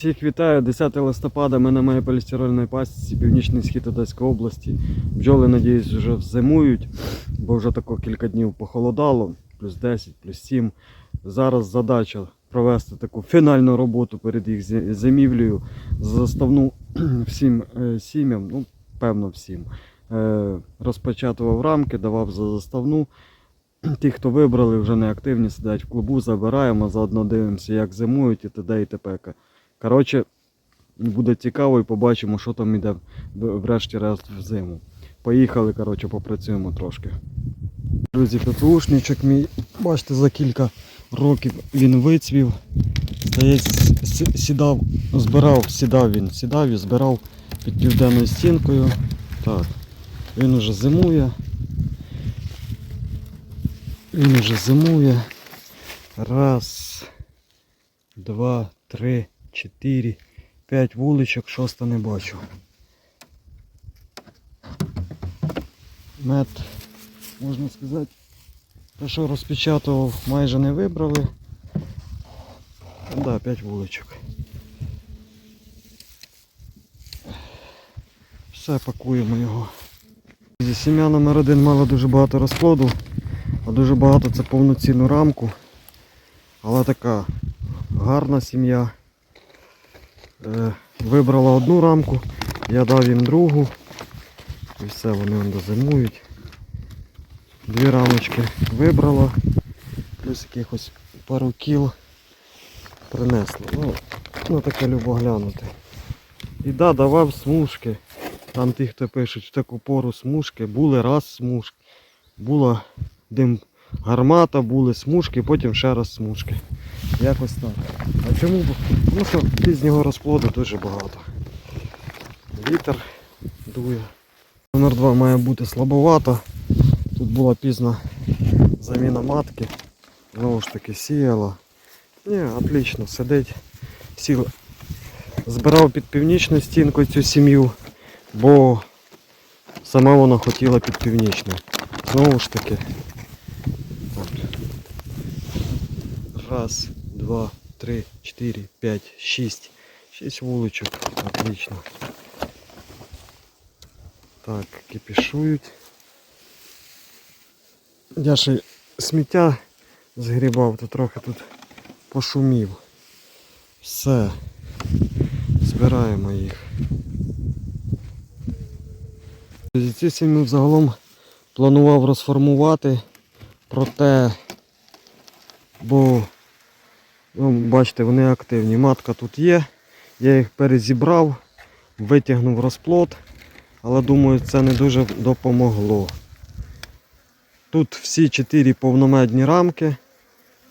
Всіх вітаю, 10 листопада, ми на моїй полістирольній пастці, північний схід Одеської області. Бджоли, надіюсь, вже зимують, бо вже тако кілька днів похолодало, плюс 10, плюс 7. Зараз задача провести таку фінальну роботу перед їх зимівлею. Заставну всім е, сім'ям, ну, певно всім. Е, Розпечатував рамки, давав за заставну. Ті, хто вибрали, вже не активні, сидять в клубу, забираємо, заодно дивимося, як зимують і т.д. і т.п. Коротше, буде цікаво і побачимо, що там іде врешті-решт в зиму. Поїхали, коротше, попрацюємо трошки. Друзі, ППУшничок мій, бачите, за кілька років він вицвів. Здається, сідав, збирав, сідав він, сідав і збирав під південною стінкою. Так, він уже зимує. Він уже зимує. Раз, два, три, чотири, п'ять вуличок, шоста не бачу. Мед, можна сказати, те, що розпечатував, майже не вибрали. Да, п'ять вуличок. Все, пакуємо його. Зі сім'я номер один мала дуже багато розплоду, а дуже багато це повноцінну рамку. Але така гарна сім'я. Е, вибрала одну рамку, я дав їм другу. І все, вони вон дозимують. Дві рамочки вибрала, плюс якихось пару кіл принесла. Ну, ну таке любо глянути. І да, давав смужки. Там ті, хто пишуть в таку пору смужки, були раз смужки, була дим гармата, були смужки, потім ще раз смужки. Якось так. А чому? Тому що пізнього розплоду дуже багато. Вітер дує. Номер 2 має бути слабовато. Тут була пізна заміна матки. Знову ж таки сіяла. Ні, отлично, сидить. Сіла. Збирав під північну стінку цю сім'ю, бо сама вона хотіла під північну. Знову ж таки. Раз, два, три, чотири, п'ять, шість. Шість вуличок. Отлично. Так, кипішують. Я ще сміття згрібав, то трохи тут пошумів. Все. Збираємо їх. Цю сім'ю загалом планував розформувати, проте, бо, ну, бачите, вони активні. Матка тут є, я їх перезібрав, витягнув розплод, але думаю, це не дуже допомогло. Тут всі чотири повномедні рамки.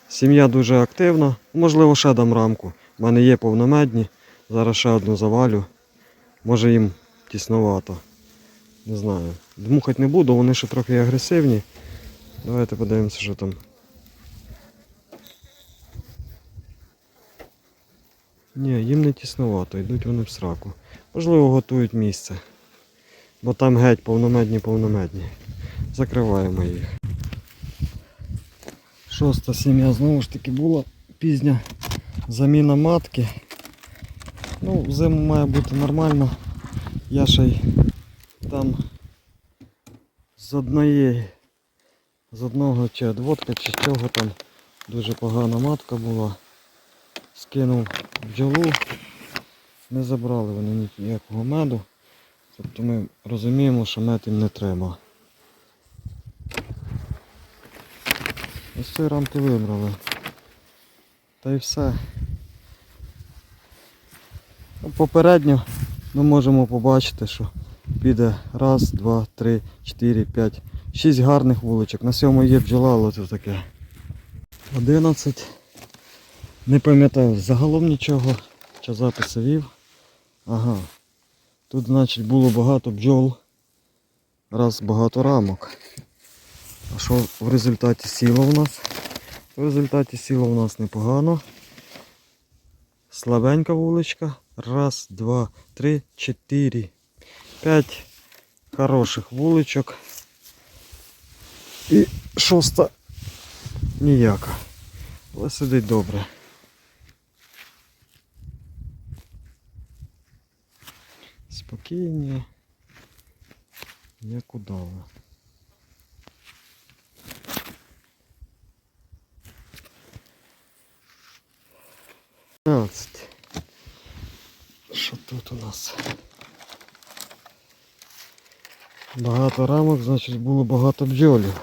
Сім'я дуже активна. Можливо, ще дам рамку. У мене є повномедні. Зараз ще одну завалю. Може їм тісновато. Не знаю. Дмухати не буду, вони ще трохи агресивні. Давайте подивимося, що там. Ні, їм не тісновато, йдуть вони в сраку. Можливо, готують місце. Бо там геть повномедні повномедні. Закриваємо їх. Шоста сім'я знову ж таки була пізня заміна матки. Ну, зиму має бути нормально. Я ще й там з одної, з одного чи одводка, чи чого там дуже погана матка була. Скинув бджолу, не забрали вони ніякого меду. Тобто ми розуміємо, що мед їм не треба. Ось ці рамки вибрали. Та й все. Ну, Попередньо ми можемо побачити, що піде раз, два, три, чотири, п'ять, шість гарних вуличок. На сьому є бджола, але це таке. 11. Не пам'ятаю загалом нічого. Чи записи вів. Ага. Тут, значить, було багато бджол. Раз багато рамок. А що в результаті сіло в нас? В результаті сіло в нас непогано. Слабенька вуличка. Раз, два, три, чотири. П'ять хороших вуличок. І шоста ніяка. Але сидить добре. Спокійні, як удава. Що тут у нас? Багато рамок, значить було багато бджолів.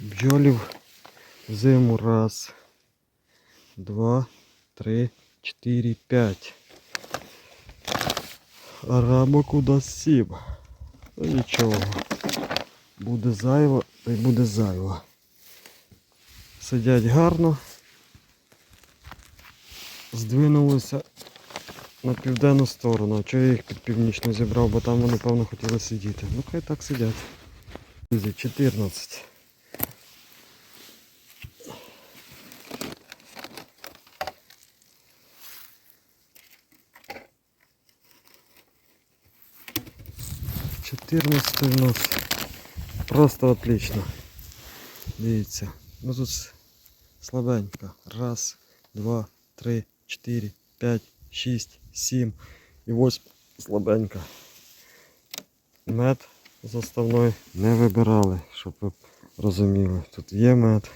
Бджолів зиму раз, два, три, чотири, п'ять. Рамок у нас сім. Ну нічого. Буде зайво, та й буде зайво. Сидять гарно. Здвинулися на південну сторону. Чого я їх під північну зібрав, бо там вони, певно, хотіли сидіти. Ну хай так сидять. Друзі, 14. Чотирнадцятий у нас просто отлично. Дивіться. Ну тут слабенько. Раз, два, три, чотири, п'ять, шість, сім і восьм слабенько. Мед заставной не вибирали, щоб ви розуміли. Тут є мед.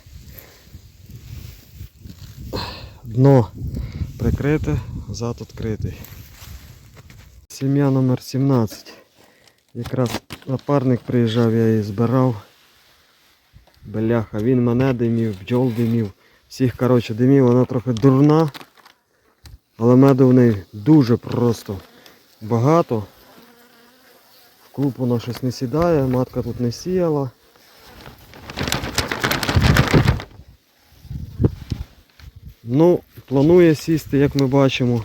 Дно прикрите, зад відкритий. Сім'я номер 17. Якраз напарник приїжджав, я її збирав. Бляха, він мене димів, бджол димів. Всіх коротше димів, вона трохи дурна. Але меду в неї дуже просто багато. В клуб вона щось не сідає, матка тут не сіяла. Ну, планує сісти, як ми бачимо,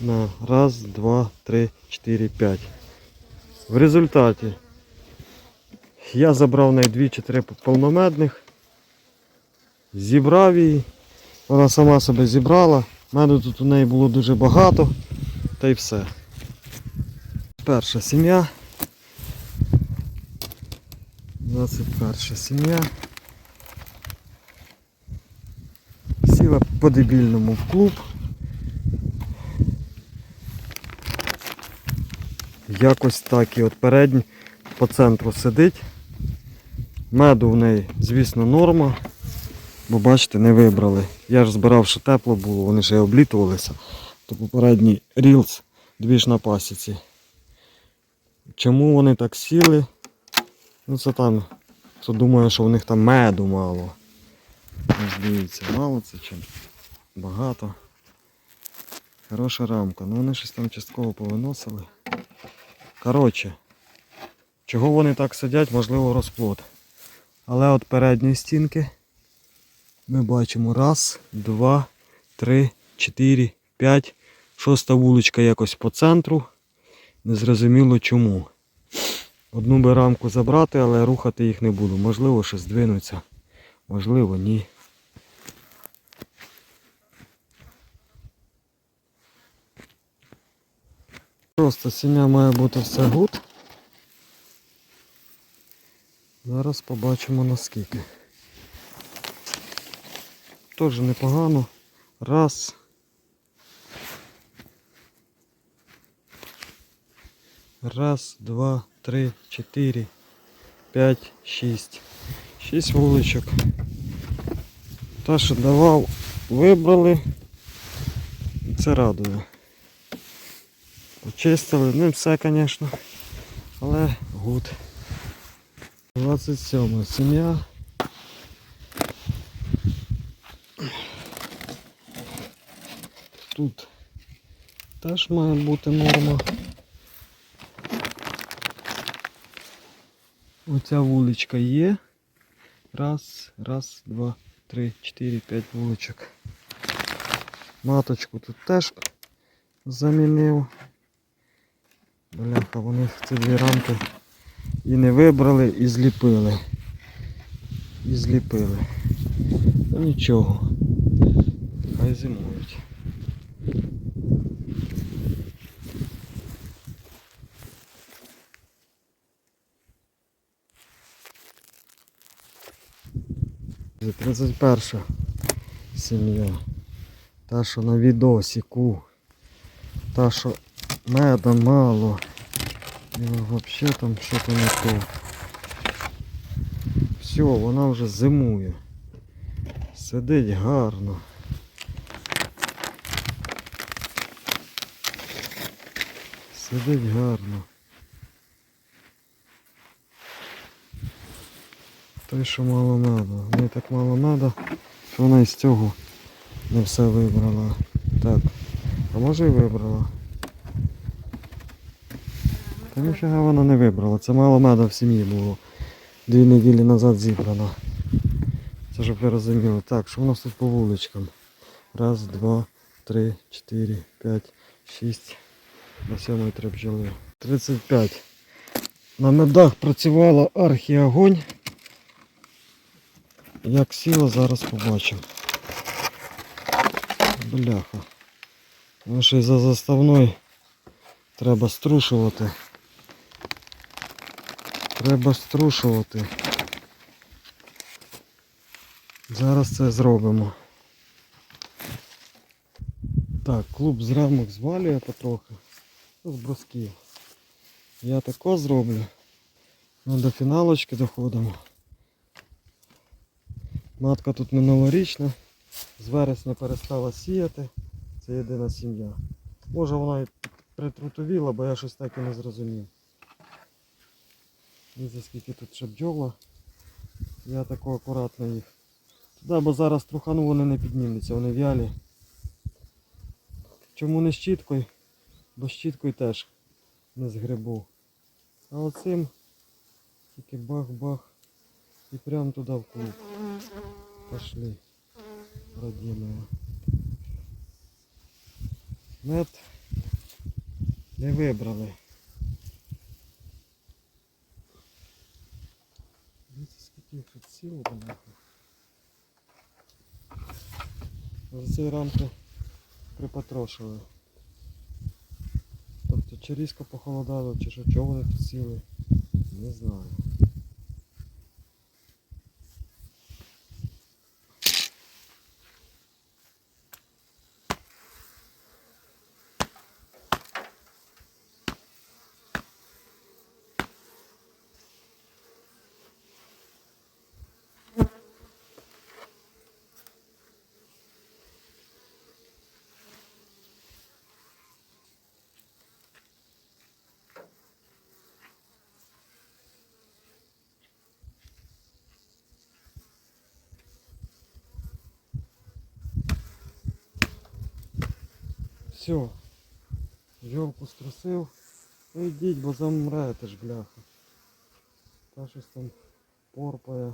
на раз, два, три, чотири, п'ять. В результаті я забрав неї дві чи три повномедних, зібрав її, вона сама себе зібрала, меду тут у неї було дуже багато, та й все. Перша сім'я. 21 сім'я. Сіла по дебільному в клуб. Якось так і от передній по центру сидить. Меду в неї, звісно, норма. Бо бачите, не вибрали. Я ж збирав, що тепло було, вони ще й облітувалися. То попередній рілс дві ж на пасіці. Чому вони так сіли? Ну це там, хто думає, що в них там меду мало. Ось дивіться, мало це чи багато. Хороша рамка. Ну вони щось там частково повиносили. Коротше, чого вони так сидять, можливо розплод. Але от передньої стінки ми бачимо раз, два, три, чотири, п'ять. Шоста вуличка якось по центру. Незрозуміло чому. Одну би рамку забрати, але рухати їх не буду. Можливо, щось здвинуться. Можливо, ні. Просто сім'я має бути все гуд. Зараз побачимо наскільки. Теж непогано. Раз. Раз, два, три, чотири, п'ять, шість. Шість вуличок. Та, що давав, вибрали. Це радує. Почистили, не все, звісно. Але гуд. 27 сім'я. Тут теж має бути норма. Оця вуличка є. Раз, раз, два, три, чотири, п'ять вуличок. Маточку тут теж замінив. Бляха, вони ці дві рамки і не вибрали, і зліпили. І зліпили. Ну нічого. Хай зимують. Це 31 сім'я. Та, що на відосіку. Та, що Меда мало. І взагалі там щось не то. Все, вона вже зимує. Сидить гарно. Сидить гарно. Те, що мало надо. В неї так мало надо, що вона із цього не все вибрала. Так. А може і вибрала. Та ніфіга вона не вибрала. Це мало меда в сім'ї було. Дві неділі назад зібрано. Це щоб ви розуміли. Так, що у нас тут по вуличкам? Раз, два, три, чотири, п'ять, шість. На сьомої три бджоли. 35. На медах працювала архіогонь. Як сіла, зараз побачимо. Бляха. Ну ще й за заставною треба струшувати. Треба струшувати. Зараз це зробимо. Так, клуб з рамок звалює потрохи. З бросків. Я тако зроблю. Ну, до фіналочки доходимо. Матка тут минулорічна. З вересня перестала сіяти. Це єдина сім'я. Може вона і притрутовіла, бо я щось так і не зрозумів. Дивіться, скільки тут ще бджола. Я тако акуратно їх. Туди, бо зараз трухану вони не піднімуться, вони в'ялі. Чому не щіткою? Бо щіткою теж не згребу. А оцим тільки бах-бах і прям туди в клуб. Пошли, родимые. Мед не вибрали. Дивіться, скільки їх тут сіло нахуй. За цей рамки припотрошили. Тобто чи різко похолодало, чи що, чого вони сіли, не знаю. Все. Йолку струсив. Ну йдіть, бо замрете ж, бляха. Та щось там порпає.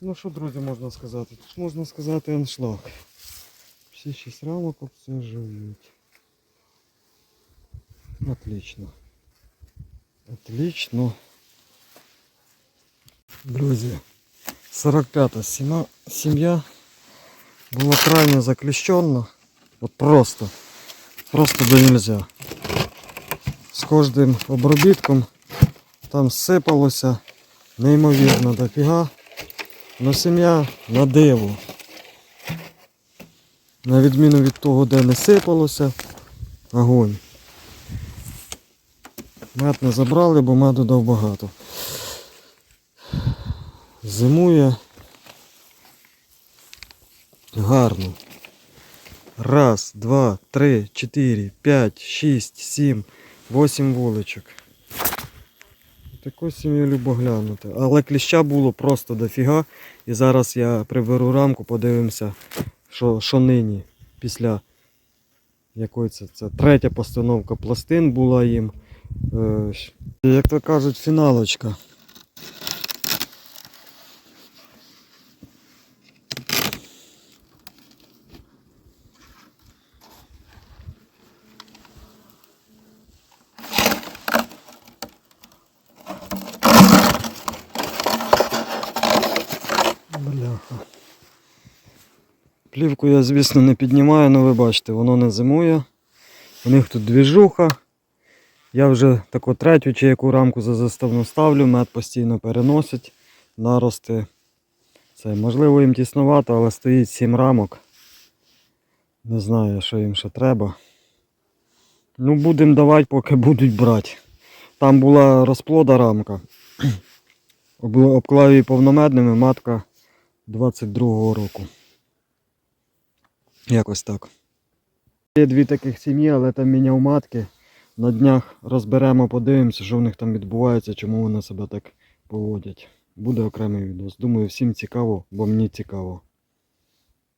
Ну що, друзі, можна сказати? Тут можна сказати аншлаг. Всі шість рамок обслужують. Отлично. Отлично. Друзі, 45-та сіма- сім'я була крайне закліщена. От просто. Просто до нельзя. З кожним обробітком там сипалося неймовірно дофіга. Но сім'я на диво. На відміну від того, де не сипалося, огонь. Мед не забрали, бо меду дав багато. Зимує гарно. Раз, два, три, чотири, п'ять, шість, сім, восім вуличок. Таку сім'ю любо глянути. Але кліща було просто дофіга. І зараз я приберу рамку, подивимося, що, що нині після якої це, це третя постановка пластин була їм. Е, як то кажуть, фіналочка. Бляха. Плівку я, звісно, не піднімаю, але ви бачите, воно не зимує. У них тут двіжуха. Я вже таку третю чи яку рамку за заставну ставлю, мед постійно переносить. Нарости. Це, можливо, їм тісновато, але стоїть сім рамок. Не знаю, що їм ще треба. Ну, будемо давати, поки будуть брати. Там була розплода рамка. Об- Обклав її повномедними матка 22-го року. Якось так. Є дві таких сім'ї, але там міняв матки. На днях розберемо, подивимося, що в них там відбувається, чому вони себе так поводять. Буде окремий відос. Думаю, всім цікаво, бо мені цікаво.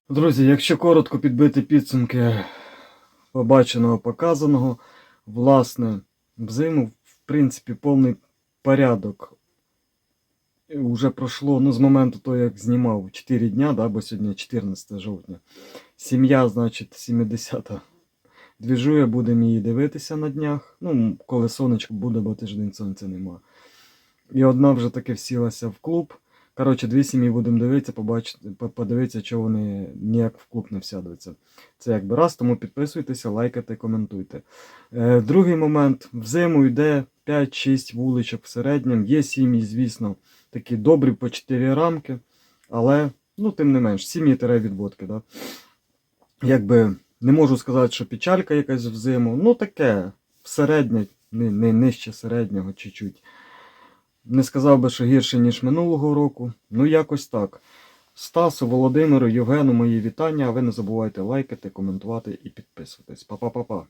Друзі, якщо коротко підбити підсумки побаченого, показаного, власне, взиму, в принципі, повний порядок. Уже пройшло, ну, з моменту того, як знімав 4 дня, да, бо сьогодні 14 жовтня. Сім'я, значить, 70-та двіжує, будемо її дивитися на днях. Ну, коли сонечко буде, бо тиждень сонця нема. І одна вже таки всілася в клуб. Коротше, дві сім'ї будемо дивитися, побачити, подивитися, чого вони ніяк в клуб не всядуться. Це якби раз, тому підписуйтеся, лайкайте, коментуйте. Е, другий момент. Взиму йде 5-6 вуличок в середньому. Є сім'ї, звісно, такі добрі по 4 рамки, але, ну, тим не менш, сім'ї тере відводки. Да? Якби не можу сказати, що печалька якась взиму. Ну, таке, середнє, не, не нижче середнього чуть-чуть. Не сказав би, що гірше, ніж минулого року. Ну, якось так. Стасу, Володимиру, Євгену, мої вітання. А ви не забувайте лайкати, коментувати і підписуватись. Па-па-па-па.